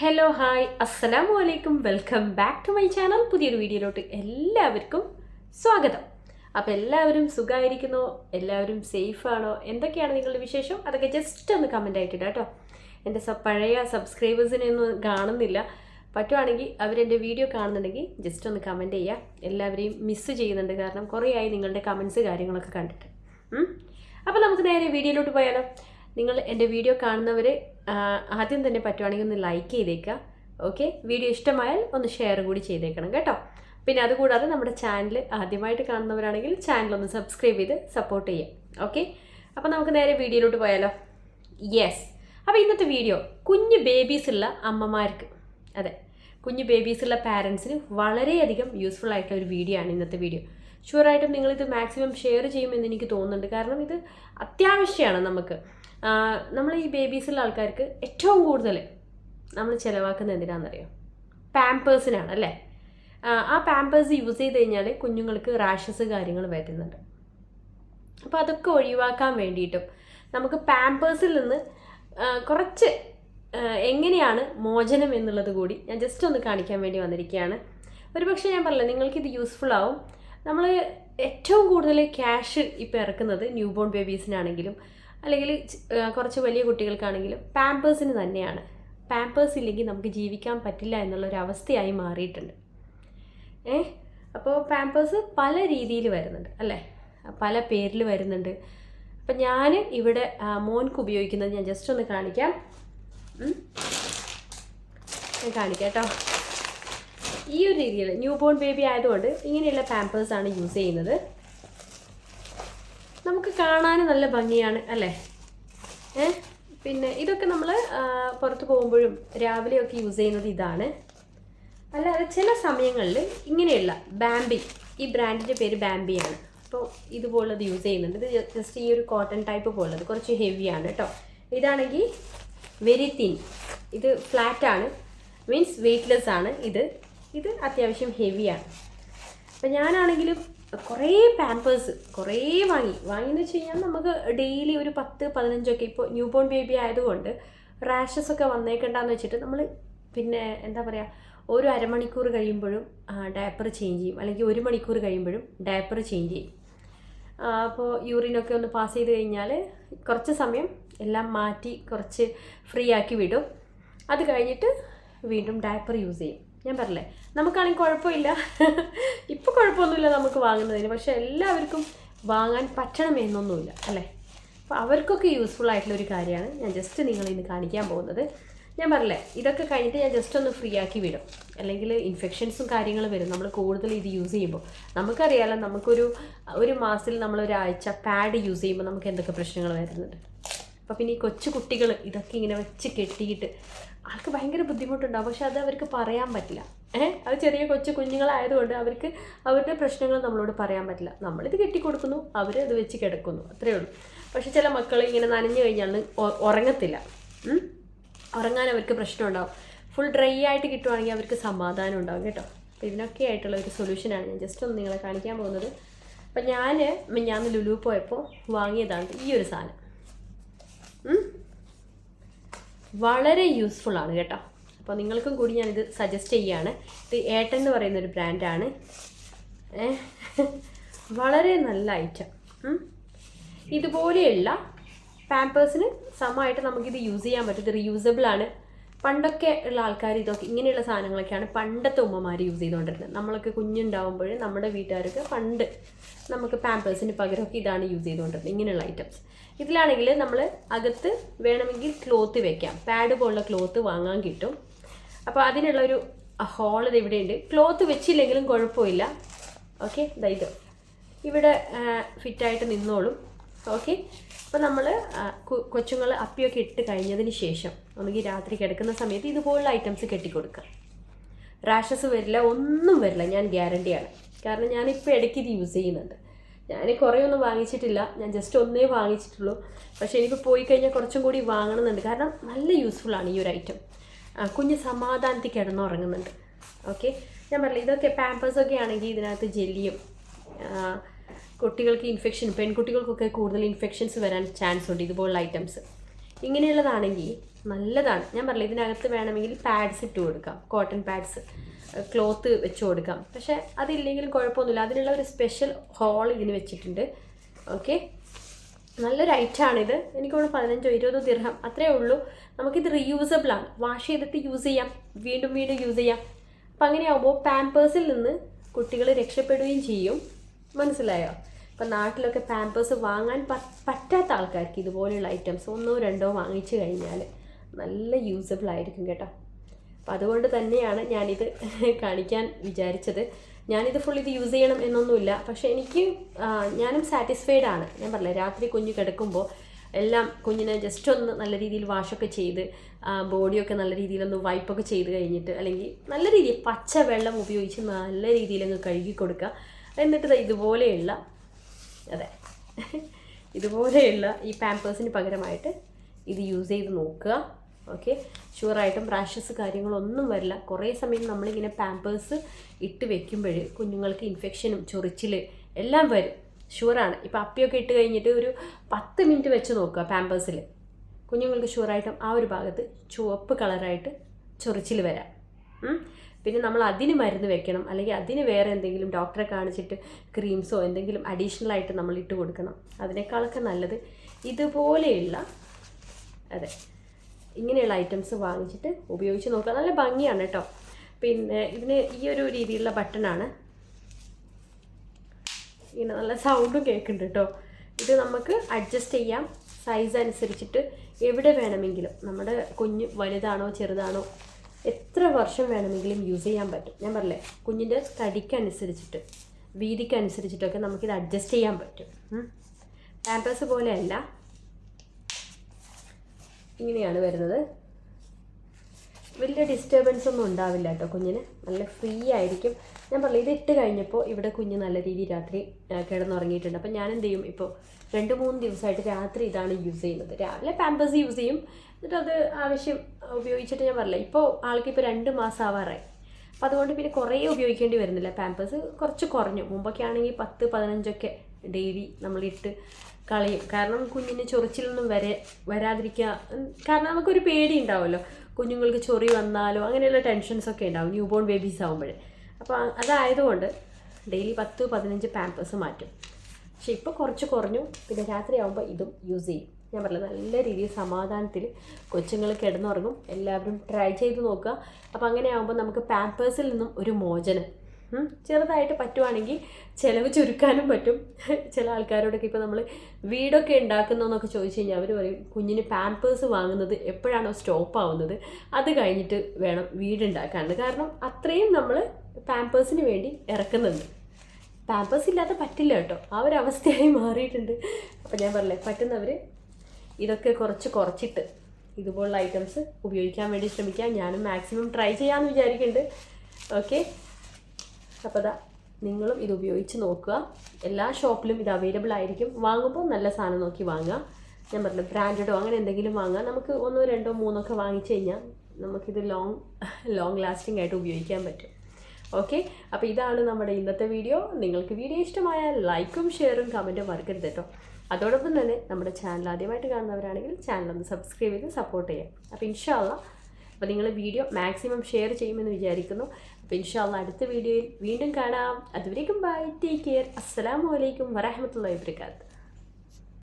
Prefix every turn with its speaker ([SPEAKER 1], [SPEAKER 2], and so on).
[SPEAKER 1] Hello hi അസ്സലാമു അലൈക്കും welcome back to my channel പുതിയൊരു വീഡിയോയിലോട്ട് എല്ലാവർക്കും സ്വാഗതം. അപ്പോൾ എല്ലാവരും സുഖമായിരിക്കുന്നോ എല്ലാവരും സേഫ് ആണോ എന്തൊക്കെയാണ് നിങ്ങളുടെ വിശേഷം? അതൊക്കെ ജസ്റ്റ് ഒന്ന് കമന്റ് ആയിട്ടിടാം കേട്ടോ. എന്റെ പഴയ സബ്സ്ക്രൈബേഴ്സിനെ ഒന്നും കാണുന്നില്ല. പറ്റുവാണെങ്കിൽ അവരെന്റെ വീഡിയോ കാണുന്നുണ്ടെങ്കിൽ ജസ്റ്റ് ഒന്ന് കമന്റ് ചെയ്യുക എല്ലാവരെയും മിസ്സ് ചെയ്യുന്നുണ്ട്. കാരണം കുറേ ആയി നിങ്ങളുടെ കമൻസ് കാര്യങ്ങളൊക്കെ കണ്ടിട്ട്? അപ്പോൾ നമുക്ക് നേരെ വീഡിയോയിലോട്ട് പോയാലോ. നിങ്ങൾ എന്റെ വീഡിയോ കാണുന്നവർ ആദ്യം തന്നെ പറ്റുവാണെങ്കിൽ ഒന്ന് ലൈക്ക് ചെയ്തേക്കുക. ഓക്കെ വീഡിയോ ഇഷ്ടമായാൽ ഒന്ന് ഷെയർ കൂടി ചെയ്തേക്കണം കേട്ടോ. പിന്നെ അതുകൂടാതെ നമ്മുടെ ചാനൽ ആദ്യമായിട്ട് കാണുന്നവരാണെങ്കിൽ ചാനൽ ഒന്ന് സബ്സ്ക്രൈബ് ചെയ്ത് സപ്പോർട്ട് ചെയ്യാം ഓക്കെ അപ്പോൾ നമുക്ക് നേരെ വീഡിയോയിലോട്ട് പോയാലോ? യെസ് അപ്പോൾ ഇന്നത്തെ വീഡിയോ കുഞ്ഞു ബേബീസ് ഉള്ള അമ്മമാർക്ക്. അതെ. കുഞ്ഞു ബേബീസ് ഉള്ള പാരൻസിന് വളരെയധികം യൂസ്ഫുൾ ആയിട്ടുള്ള ഒരു വീഡിയോ ആണ് ഇന്നത്തെ വീഡിയോ. ഷുവറായിട്ടും നിങ്ങളിത് മാക്സിമം ഷെയർ ചെയ്യുമെന്ന് എനിക്ക് തോന്നുന്നുണ്ട്. കാരണം ഇത് അത്യാവശ്യമാണ് നമുക്ക്. നമ്മൾ ഈ ബേബീസുള്ള ആൾക്കാർക്ക് ഏറ്റവും കൂടുതൽ നമ്മൾ ചിലവാക്കുന്നത് എന്തിനാണെന്നറിയോ പാമ്പേഴ്സിനാണ് അല്ലേ? ആ, പാമ്പേഴ്സ് യൂസ് ചെയ്ത് കഴിഞ്ഞാൽ കുഞ്ഞുങ്ങൾക്ക് റാഷസ് കാര്യങ്ങൾ വരുന്നുണ്ട്. അപ്പോൾ അതൊക്കെ ഒഴിവാക്കാൻ വേണ്ടിയിട്ടും നമുക്ക് പാമ്പേഴ്സിൽ നിന്ന് കുറച്ച് എങ്ങനെയാണ് മോചനം എന്നുള്ളത് കൂടി ഞാൻ ജസ്റ്റ് ഒന്ന് കാണിക്കാൻ വേണ്ടി വന്നിരിക്കുകയാണ് ഒരു പക്ഷേ ഞാൻ പറഞ്ഞില്ല നിങ്ങൾക്കിത് യൂസ്ഫുൾ ആവും. നമ്മൾ ഏറ്റവും കൂടുതൽ ക്യാഷ് ഇപ്പോൾ ഇറക്കുന്നത് ന്യൂ ബോൺ ബേബീസിനാണെങ്കിലും അല്ലെങ്കിൽ കുറച്ച് വലിയ കുട്ടികൾക്കാണെങ്കിലും പാമ്പേഴ്സിന് തന്നെയാണ്. പാമ്പേഴ്സ് ഇല്ലെങ്കിൽ നമുക്ക് ജീവിക്കാൻ പറ്റില്ല എന്നുള്ളൊരു അവസ്ഥയായി മാറിയിട്ടുണ്ട്. ഏ? അപ്പോൾ പാമ്പേഴ്സ് പല രീതിയിൽ വരുന്നുണ്ട് അല്ലേ? പല പേരിൽ വരുന്നുണ്ട്. അപ്പം ഞാൻ ഇവിടെ മോൻക്ക് ഉപയോഗിക്കുന്നത് ഞാൻ ജസ്റ്റ് ഒന്ന് കാണിക്കാം. ഞാൻ കാണിക്കാം കേട്ടോ. ഈ ഒരു രീതിയിൽ ന്യൂ ബോൺ ബേബി ആയതുകൊണ്ട് ഇങ്ങനെയുള്ള പാമ്പേഴ്സാണ് യൂസ് ചെയ്യുന്നത്. നമുക്ക് കാണാൻ നല്ല ഭംഗിയാണ് അല്ലേ? ഏ? പിന്നെ ഇതൊക്കെ നമ്മൾ പുറത്ത് പോകുമ്പോഴും രാവിലെയൊക്കെ യൂസ് ചെയ്യുന്നത് ഇതാണ്. അല്ലാതെ ചില സമയങ്ങളിൽ ഇങ്ങനെയുള്ള ബാംബി ഈ ബ്രാൻഡിന്റെ പേര് ബാംബിയാണ്. അപ്പോൾ ഇതുപോലുള്ളത് യൂസ് ചെയ്യുന്നുണ്ട്. ഇത് ജസ്റ്റ് ഈ ഒരു കോട്ടൺ ടൈപ്പ് പോലുള്ളത് കുറച്ച് ഹെവിയാണ് കേട്ടോ. ഇതാണെങ്കിൽ വെരി തിൻ ഇത് ഫ്ലാറ്റാണ് മീൻസ് വെയ്റ്റ്ലെസ് ആണ് ഇത്. ഇത് അത്യാവശ്യം ഹെവിയാണ്. അപ്പം ഞാനാണെങ്കിലും കുറേ പാമ്പേഴ്സ് കുറേ വാങ്ങി. വാങ്ങിയെന്ന് വെച്ച് കഴിഞ്ഞാൽ നമുക്ക് ഡെയിലി ഒരു പത്ത് പതിനഞ്ചൊക്കെ ഇപ്പോൾ ന്യൂ ബോൺ ബേബി ആയതുകൊണ്ട് റാഷസ് ഒക്കെ വന്നേക്കണ്ടെന്ന് വെച്ചിട്ട് നമ്മൾ പിന്നെ എന്താ പറയുക ഒരു അരമണിക്കൂർ കഴിയുമ്പോഴും ഡയപ്പർ ചേഞ്ച് ചെയ്യും. അല്ലെങ്കിൽ ഒരു മണിക്കൂർ കഴിയുമ്പോഴും ഡയപ്പർ ചേഞ്ച് ചെയ്യും. അപ്പോൾ യൂറിനൊക്കെ ഒന്ന് പാസ് ചെയ്ത് കഴിഞ്ഞാൽ കുറച്ച് സമയം എല്ലാം മാറ്റി കുറച്ച് ഫ്രീ ആക്കി വിടും. അത് കഴിഞ്ഞിട്ട് വീണ്ടും ഡയപ്പർ യൂസ് ചെയ്യും. ഞാൻ പറഞ്ഞേ നമുക്കാണെങ്കിൽ കുഴപ്പമില്ല. ഇപ്പോൾ കുഴപ്പമൊന്നുമില്ല നമുക്ക് വാങ്ങുന്നതിന് പക്ഷേ എല്ലാവർക്കും വാങ്ങാൻ പറ്റണമെന്നൊന്നുമില്ല അല്ലേ? അപ്പോൾ അവർക്കൊക്കെ യൂസ്ഫുൾ ആയിട്ടുള്ള ഒരു കാര്യമാണ് ഞാൻ ജസ്റ്റ് നിങ്ങളെ ഇന്ന് കാണിക്കാൻ പോകുന്നത്. ഞാൻ പറഞ്ഞേ ഇതൊക്കെ കഴിഞ്ഞിട്ട് ഞാൻ ജസ്റ്റ് ഒന്ന് ഫ്രീ ആക്കി വിടും. അല്ലെങ്കിൽ ഇൻഫെക്ഷൻസും കാര്യങ്ങളും വരും. നമ്മൾ കൂടുതൽ ഇത് യൂസ് ചെയ്യുമ്പോൾ. നമുക്കറിയാലോ നമുക്കൊരു ഒരു മാസത്തിൽ നമ്മൾ ഒരാഴ്ച പാഡ് യൂസ് ചെയ്യുമ്പോൾ നമുക്ക് എന്തൊക്കെ പ്രശ്നങ്ങൾ വരുന്നുണ്ട്. അപ്പോൾ പിന്നെ ഈ കൊച്ചു കുട്ടികൾ ഇതൊക്കെ ഇങ്ങനെ വെച്ച് കെട്ടിയിട്ട് ആൾക്ക് ഭയങ്കര ബുദ്ധിമുട്ടുണ്ടാവും. പക്ഷെ അത് അവർക്ക് പറയാൻ പറ്റില്ല. ഏഹ് അത് ചെറിയ കൊച്ചു കുഞ്ഞുങ്ങളായതുകൊണ്ട് അവർക്ക് അവരുടെ പ്രശ്നങ്ങൾ നമ്മളോട് പറയാൻ പറ്റില്ല. നമ്മളിത് കെട്ടിക്കൊടുക്കുന്നു അവർ അത് വെച്ച് കിടക്കുന്നു. അത്രയേ ഉള്ളൂ. പക്ഷെ ചില മക്കൾ ഇങ്ങനെ നനഞ്ഞു കഴിഞ്ഞാൽ ഉറങ്ങത്തില്ല. ഉറങ്ങാൻ അവർക്ക് പ്രശ്നം ഉണ്ടാവും ഫുൾ ഡ്രൈ ആയിട്ട് കിട്ടുവാണെങ്കിൽ അവർക്ക് സമാധാനം ഉണ്ടാവും കേട്ടോ. അപ്പോൾ ഇതിനൊക്കെ ആയിട്ടുള്ള ഒരു സൊല്യൂഷനാണ് ഞാൻ ജസ്റ്റ് ഒന്ന് നിങ്ങളെ കാണിക്കാൻ പോകുന്നത്. അപ്പം ഞാൻ ഞാൻ ലുലു പോയപ്പോൾ വാങ്ങിയതാണ് ഈ ഒരു സാധനം? വളരെ യൂസ്ഫുൾ ആണ് കേട്ടോ. അപ്പോൾ നിങ്ങൾക്കും കൂടി ഞാനിത് സജസ്റ്റ് ചെയ്യുകയാണ് ഇത് ഏട്ടൻ എന്ന് പറയുന്ന ഒരു ബ്രാൻഡാണ് വളരെ നല്ല ഐറ്റം ഇതുപോലെയുള്ള പാമ്പേഴ്സിന് സമമായിട്ട് നമുക്കിത് യൂസ് ചെയ്യാൻ പറ്റും. ഇത് റീയൂസബിൾ ആണ്. പണ്ടൊക്കെ ഉള്ള ആൾക്കാർ ഇതൊക്കെ ഇങ്ങനെയുള്ള സാധനങ്ങളൊക്കെയാണ് പണ്ടത്തെ ഉമ്മമാർ യൂസ് ചെയ്തുകൊണ്ടിരുന്നത് നമ്മളൊക്കെ കുഞ്ഞുണ്ടാവുമ്പോൾ നമ്മുടെ വീട്ടുകാർക്ക് പണ്ട് നമുക്ക് പാമ്പേഴ്സിന് പകരമൊക്കെ ഇതാണ് യൂസ് ചെയ്തുകൊണ്ടിരുന്നത് ഇങ്ങനെയുള്ള ഐറ്റംസ് ഇതിലാണെങ്കിൽ നമ്മൾ അകത്ത് വേണമെങ്കിൽ ക്ലോത്ത് വെക്കാം. പാഡ് പോലുള്ള ക്ലോത്ത് വാങ്ങാൻ കിട്ടും. അപ്പോൾ അതിനുള്ള ഒരു ഹോൾ ഇത് ഇവിടെയുണ്ട്. ക്ലോത്ത് വെച്ചില്ലെങ്കിലും കുഴപ്പമില്ല. ഓക്കെ ഇതാ. ഇവിടെ ഫിറ്റായിട്ട് നിന്നോളും. ഓക്കെ അപ്പോൾ നമ്മൾ കൊച്ചുങ്ങൾ അപ്പിയൊക്കെ ഇട്ട് കഴിഞ്ഞതിന് ശേഷം ഒന്നുകിൽ രാത്രി കിടക്കുന്ന സമയത്ത് ഇതുപോലുള്ള ഐറ്റംസ് കെട്ടിക്കൊടുക്കുക. റാഷസ് വരില്ല ഒന്നും വരില്ല ഞാൻ ഗ്യാരണ്ടിയാണ് കാരണം ഞാനിപ്പോൾ ഇടയ്ക്ക് ഇത് യൂസ് ചെയ്യുന്നുണ്ട്. ഞാൻ കുറേ ഒന്നും വാങ്ങിച്ചിട്ടില്ല. ഞാൻ ജസ്റ്റ് ഒന്നേ വാങ്ങിച്ചിട്ടുള്ളൂ. പക്ഷേ എനിക്ക് പോയി കഴിഞ്ഞാൽ കുറച്ചും കൂടി വാങ്ങണമെന്നുണ്ട് കാരണം നല്ല യൂസ്ഫുൾ ആണ് ഈ ഒരു ഐറ്റം കുഞ്ഞ് സമാധാനത്തിൽ കിടന്നുറങ്ങുന്നുണ്ട്. ഓക്കെ ഞാൻ പറഞ്ഞില്ല ഇതൊക്കെ പാമ്പേഴ്സൊക്കെ ആണെങ്കിൽ ഇതിനകത്ത് ജെല്ലിയും കുട്ടികൾക്ക് ഇൻഫെക്ഷൻ പെൺകുട്ടികൾക്കൊക്കെ കൂടുതൽ ഇൻഫെക്ഷൻസ് വരാൻ ചാൻസ് ഉണ്ട് ഇതുപോലുള്ള ഐറ്റംസ് ഇങ്ങനെയുള്ളതാണെങ്കിൽ നല്ലതാണ്. ഞാൻ പറഞ്ഞില്ല ഇതിനകത്ത് വേണമെങ്കിൽ പാഡ്സ് ഇട്ട് കൊടുക്കാം. കോട്ടൺ പാഡ്സ് ക്ലോത്ത് വെച്ച് കൊടുക്കാം. പക്ഷേ അതില്ലെങ്കിലും കുഴപ്പമൊന്നുമില്ല. അതിനുള്ള ഒരു സ്പെഷ്യൽ ഹോൾ ഇതിന് വെച്ചിട്ടുണ്ട്. ഓക്കെ നല്ലൊരു ഐറ്റാണിത് എനിക്ക് തോന്നുന്നു പതിനഞ്ചോ ഇരുപതോ ദിർഹം അത്രേ ഉള്ളൂ. നമുക്കിത് റീയൂസബിൾ ആണ്. വാഷ് ചെയ്തിട്ട് യൂസ് ചെയ്യാം. വീണ്ടും വീണ്ടും യൂസ് ചെയ്യാം. അപ്പം അങ്ങനെയാകുമ്പോൾ പാമ്പേഴ്സിൽ നിന്ന് കുട്ടികൾ രക്ഷപ്പെടുകയും ചെയ്യും. മനസ്സിലായോ? ഇപ്പം നാട്ടിലൊക്കെ പാമ്പേഴ്സ് വാങ്ങാൻ പറ്റാത്ത ആൾക്കാർക്ക് ഇതുപോലെയുള്ള ഐറ്റംസ് ഒന്നോ രണ്ടോ വാങ്ങിച്ചു കഴിഞ്ഞാൽ നല്ല യൂസബിൾ ആയിരിക്കും കേട്ടോ. അപ്പം അതുകൊണ്ട് തന്നെയാണ് ഞാനിത് കാണിക്കാൻ വിചാരിച്ചത്. ഞാനിത് ഫുൾ ഇത് യൂസ് ചെയ്യണം എന്നൊന്നുമില്ല. പക്ഷേ എനിക്ക് ഞാനും സാറ്റിസ്ഫൈഡ് ആണ്. ഞാൻ പറഞ്ഞില്ല രാത്രി കുഞ്ഞ് കിടക്കുമ്പോൾ എല്ലാം കുഞ്ഞിനെ ജസ്റ്റ് ഒന്ന് നല്ല രീതിയിൽ വാഷൊക്കെ ചെയ്ത് ബോഡിയൊക്കെ നല്ല രീതിയിലൊന്ന് വൈപ്പൊക്കെ ചെയ്ത് കഴിഞ്ഞിട്ട് അല്ലെങ്കിൽ നല്ല രീതിയിൽ പച്ച വെള്ളം ഉപയോഗിച്ച് നല്ല രീതിയിൽ അങ്ങ് കഴുകി കൊടുക്കുക. എന്നിട്ട് ഇതുപോലെയുള്ള അതെ ഇതുപോലെയുള്ള ഈ പാമ്പേഴ്സിന് പകരമായിട്ട് ഇത് യൂസ് ചെയ്ത് നോക്കുക. ഓക്കെ ഷുവറായിട്ടും റാഷസ് കാര്യങ്ങളൊന്നും വരില്ല. കുറേ സമയം നമ്മളിങ്ങനെ പാമ്പേഴ്സ് ഇട്ട് വെക്കുമ്പോൾ കുഞ്ഞുങ്ങൾക്ക് ഇൻഫെക്ഷനും ചൊറിച്ചിൽ എല്ലാം വരും. ഷുവറാണ് ഇപ്പോൾ അപ്പിയൊക്കെ ഇട്ട് കഴിഞ്ഞിട്ട് ഒരു പത്ത് മിനിറ്റ് വെച്ച് നോക്കുക പാമ്പേഴ്സിൽ കുഞ്ഞുങ്ങൾക്ക് ഷുവറായിട്ടും ആ ഒരു ഭാഗത്ത് ചുവപ്പ് കളറായിട്ട് ചൊറിച്ചിൽ വരാം. പിന്നെ നമ്മൾ അതിന് മരുന്ന് വെക്കണം. അല്ലെങ്കിൽ അതിന് വേറെ എന്തെങ്കിലും ഡോക്ടറെ കാണിച്ചിട്ട് ക്രീംസോ എന്തെങ്കിലും അഡീഷണൽ ആയിട്ട് നമ്മൾ ഇട്ട് കൊടുക്കണം. അതിനേക്കാളൊക്കെ നല്ലത് ഇതുപോലെയുള്ള അതെ. ഇങ്ങനെയുള്ള ഐറ്റംസ് വാങ്ങിച്ചിട്ട് ഉപയോഗിച്ച് നോക്കുക. നല്ല ഭംഗിയാണ് കേട്ടോ പിന്നെ ഇതിന് ഈ ഒരു രീതിയിലുള്ള ബട്ടണാണ് ഇങ്ങനെ നല്ല സൗണ്ടും കേൾക്കുന്നുണ്ട് കേട്ടോ ഇത് നമുക്ക് അഡ്ജസ്റ്റ് ചെയ്യാം. സൈസ് അനുസരിച്ചിട്ട് എവിടെ വേണമെങ്കിലും. നമ്മുടെ കുഞ്ഞ് വലുതാണോ ചെറുതാണോ എത്ര വർഷം വേണമെങ്കിലും യൂസ് ചെയ്യാൻ പറ്റും. ഞാൻ പറഞ്ഞില്ലേ കുഞ്ഞിന്റെ തടിക്കനുസരിച്ചിട്ട് വീതിക്കനുസരിച്ചിട്ടൊക്കെ നമുക്കിത് അഡ്ജസ്റ്റ് ചെയ്യാൻ പറ്റും. പാമ്പേഴ്സ് പോലെയല്ല ഇങ്ങനെയാണ് വരുന്നത്. വലിയ ഡിസ്റ്റർബൻസ് ഒന്നും ഉണ്ടാവില്ല കേട്ടോ കുഞ്ഞിന്. നല്ല ഫ്രീ ആയിരിക്കും. ഞാൻ പറഞ്ഞു ഇത് ഇട്ട് കഴിഞ്ഞപ്പോൾ ഇവിടെ കുഞ്ഞ് നല്ല രീതിയിൽ രാത്രി കിടന്നുറങ്ങിയിട്ടുണ്ട്. അപ്പം ഞാൻ എന്ത് ചെയ്യും ഇപ്പോൾ രണ്ട് മൂന്ന് ദിവസമായിട്ട് രാത്രി ഇതാണ് യൂസ് ചെയ്യുന്നത്. രാവിലെ പാമ്പേഴ്സ് യൂസ് ചെയ്യും. എന്നിട്ട് അത് ആവശ്യം ഉപയോഗിച്ചിട്ട് ഞാൻ പറഞ്ഞില്ല ഇപ്പോൾ ആൾക്ക് ഇപ്പോൾ രണ്ട് മാസം ആവാറായി. അപ്പോൾ അതുകൊണ്ട് പിന്നെ കുറേ ഉപയോഗിക്കേണ്ടി വരുന്നില്ല പാമ്പേഴ്സ് കുറച്ച് കുറഞ്ഞു. മുമ്പൊക്കെ ആണെങ്കിൽ പത്ത് പതിനഞ്ചൊക്കെ ഡെയിലി നമ്മളിട്ട് കളയും. കാരണം കുഞ്ഞിന് ചൊറിച്ചിലൊന്നും വരെ വരാതിരിക്കുക കാരണം നമുക്കൊരു പേടി ഉണ്ടാവുമല്ലോ കുഞ്ഞുങ്ങൾക്ക് ചൊറി വന്നാലോ അങ്ങനെയുള്ള ടെൻഷൻസ് ഒക്കെ ഉണ്ടാവും ന്യൂ ബോൺ ബേബീസ് ആകുമ്പോഴേ അപ്പോൾ അതായതുകൊണ്ട് ഡെയിലി പത്ത് പതിനഞ്ച് പാമ്പേഴ്സ് മാറ്റും. പക്ഷെ ഇപ്പോൾ കുറച്ച് കുറഞ്ഞു. പിന്നെ രാത്രി ആകുമ്പോൾ ഇതും യൂസ് ചെയ്യും. ഞാൻ പറഞ്ഞത് നല്ല രീതിയിൽ സമാധാനത്തിൽ കൊച്ചുങ്ങൾ കിടന്നുറങ്ങും. എല്ലാവരും ട്രൈ ചെയ്ത് നോക്കുക. അപ്പോൾ അങ്ങനെ ആകുമ്പോൾ നമുക്ക് പാമ്പേഴ്സിൽ നിന്നും ഒരു മോചനം. ചെറുതായിട്ട് പറ്റുവാണെങ്കിൽ ചിലവ് ചുരുക്കാനും പറ്റും. ചില ആൾക്കാരോടൊക്കെ ഇപ്പോൾ നമ്മൾ വീടൊക്കെ ഉണ്ടാക്കുന്നതെന്നൊക്കെ ചോദിച്ചു കഴിഞ്ഞാൽ അവർ പറയും കുഞ്ഞിന് പാമ്പേഴ്സ് വാങ്ങുന്നത് എപ്പോഴാണോ സ്റ്റോപ്പ് ആവുന്നത്? അത് കഴിഞ്ഞിട്ട് വേണം വീടുണ്ടാക്കാനുണ്ട് കാരണം അത്രയും നമ്മൾ പാമ്പേഴ്സിന് വേണ്ടി ഇറക്കുന്നുണ്ട്. പാമ്പേഴ്സ് ഇല്ലാതെ പറ്റില്ല കേട്ടോ. ആ ഒരു അവസ്ഥയായി മാറിയിട്ടുണ്ട്. അപ്പോൾ ഞാൻ പറഞ്ഞില്ലേ പറ്റുന്നവർ ഇതൊക്കെ കുറച്ച് കുറച്ചിട്ട് ഇതുപോലുള്ള ഐറ്റംസ് ഉപയോഗിക്കാൻ വേണ്ടി ശ്രമിക്കാം. ഞാനും മാക്സിമം ട്രൈ ചെയ്യാമെന്ന് വിചാരിക്കുന്നുണ്ട് ഓക്കെ അപ്പോൾ അതാ നിങ്ങളും ഇത് ഉപയോഗിച്ച് നോക്കുക. എല്ലാ ഷോപ്പിലും ഇത് അവൈലബിൾ ആയിരിക്കും. വാങ്ങുമ്പോൾ നല്ല സാധനം നോക്കി വാങ്ങുക. ഞാൻ പറഞ്ഞു ബ്രാൻഡഡോ അങ്ങനെ എന്തെങ്കിലും വാങ്ങാം നമുക്ക് ഒന്നോ രണ്ടോ മൂന്നോ ഒക്കെ വാങ്ങിച്ചു കഴിഞ്ഞാൽ നമുക്കിത് ലോങ് ലോങ് ലാസ്റ്റിംഗ് ആയിട്ട് ഉപയോഗിക്കാൻ പറ്റും. ഓക്കെ അപ്പോൾ ഇതാണ് നമ്മുടെ ഇന്നത്തെ വീഡിയോ നിങ്ങൾക്ക് വീഡിയോ ഇഷ്ടമായാൽ ലൈക്കും ഷെയറും കമന്റും മറക്കരുത് കേട്ടോ. അതോടൊപ്പം തന്നെ നമ്മുടെ ചാനൽ ആദ്യമായിട്ട് കാണുന്നവരാണെങ്കിൽ ചാനൽ ഒന്ന് സബ്സ്ക്രൈബ് ചെയ്ത് സപ്പോർട്ട് ചെയ്യാം. അപ്പോൾ ഇൻഷാല്ല അപ്പോൾ നിങ്ങൾ വീഡിയോ മാക്സിമം ഷെയർ ചെയ്യുമെന്ന് വിചാരിക്കുന്നു. അപ്പോൾ ഇൻഷാല്ല അടുത്ത വീഡിയോയിൽ വീണ്ടും കാണാം. അതുവരേക്കും ബൈ ടേക്ക് കെയർ അസ്സാം വലൈക്കും വരഹമത്തുള്ള വാബർക്കാത്ത്